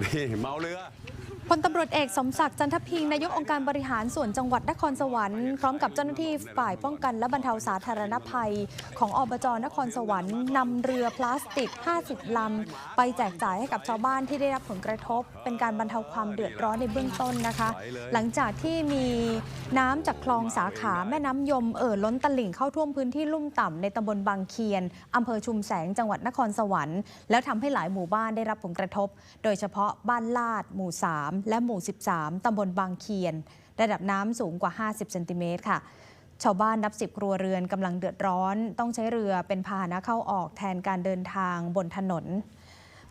นี่เมาเรือ พลตำรวจเอกสมศักดิ์จันทพิงค์นายกองค์การบริหารส่วนจังหวัดนครสวรรค์พร้อมกับเจ้าหน้าที่ฝ่ายป้องกันและบรรเทาสาธารณภัย ของอบจนครสวรรค์นำเรือพลาสติก 50 ลำ ไปแจกจ่ายให้กับชาวบ้านที่ได้รับผลกระทบ เป็นการบรรเทาความเดือดร้อนในเบื้องต้นนะคะ หลังจากที่มีน้ำจากคลองสาขาแม่น้ำยมเอ่อล้นตลิ่งเข้าท่วมพื้นที่ลุ่มต่ำในตำบลบางเคียนอำเภอชุมแสงจังหวัดนครสวรรค์แล้วทำให้หลายหมู่บ้านได้รับผลกระทบ โดยเฉพาะบ้านลาดหมู่3 และหมู่ 13 ตำบลบางเคียน ระดับน้ำสูงกว่า 50 เซนติเมตรค่ะ ชาวบ้านนับสิบครัวเรือนกำลังเดือดร้อน ต้องใช้เรือเป็นพาหนะเข้าออกแทนการเดินทางบนถนน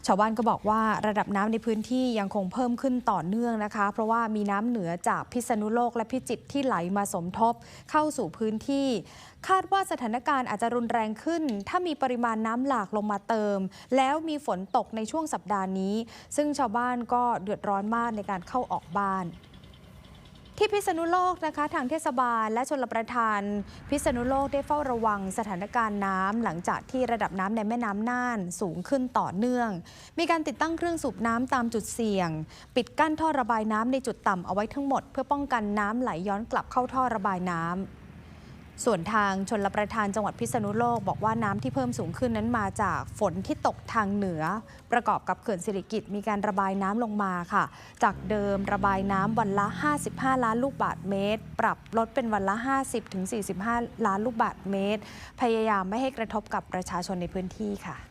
ชาวบ้านก็บอกว่าระดับน้ำในพื้นที่ยังคงเพิ่มขึ้นต่อเนื่องนะคะ เพราะว่ามีน้ำเหนือจากพิษณุโลกและพิจิตรที่ไหลมาสมทบเข้าสู่พื้นที่ คาดว่าสถานการณ์อาจจะรุนแรงขึ้น ถ้ามีปริมาณน้ำหลากลงมาเติม แล้วมีฝนตกในช่วงสัปดาห์นี้ ซึ่งชาวบ้านก็เดือดร้อนมากในการเข้าออกบ้าน ที่พิษณุโลกนะคะ ทางเทศบาลและชนประทาน พิษณุโลกได้เฝ้าระวังสถานการณ์น้ำหลังจากที่ระดับน้ำในแม่น้ำน่านสูงขึ้นต่อเนื่อง มีการติดตั้งเครื่องสูบน้ำตามจุดเสี่ยง ปิดกั้นท่อระบายน้ำในจุดต่ำเอาไว้ทั้งหมด เพื่อป้องกันน้ำไหลย้อนกลับเข้าท่อระบายน้ำ ส่วนทางชนรประทานจังหวัดพิษณุโลก บอกว่าน้ำที่เพิ่มสูงขึ้นนั้นมาจากฝนที่ตกทางเหนือ ประกอบกับเขื่อนสิริกิตมีการระบายน้ำลงมาค่ะ จากเดิมระบายน้ำวันละ 55 ล้านลูกบาทเมตร ปรับลดเป็นวันละ 50ถึง45 ล้านลูกบาทเมตร พยายามไม่ให้กระทบกับประชาชนในพื้นที่ค่ะ